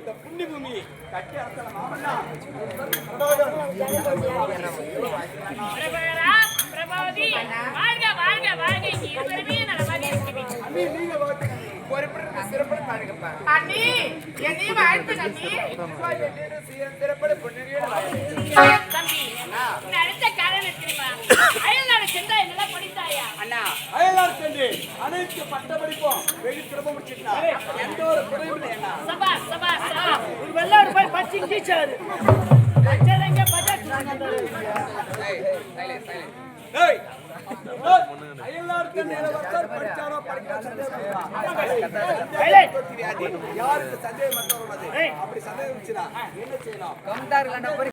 இந்த புண்ணிய பூமி கட்டி அரசன சிறப்பு பொன்னிய அயலார் சென்று அனைத்து பட்ட படிப்போம் வெகு சிறப்பு முடிச்சிட்டா எந்த ஒரு குறையும் வெள்ளாடு போய் டீச்சர் பச்சை படிக்காத யாருக்கு சந்தேகம் மட்டும் உள்ளது அப்படி சந்தேகம் என்ன செய்யணும்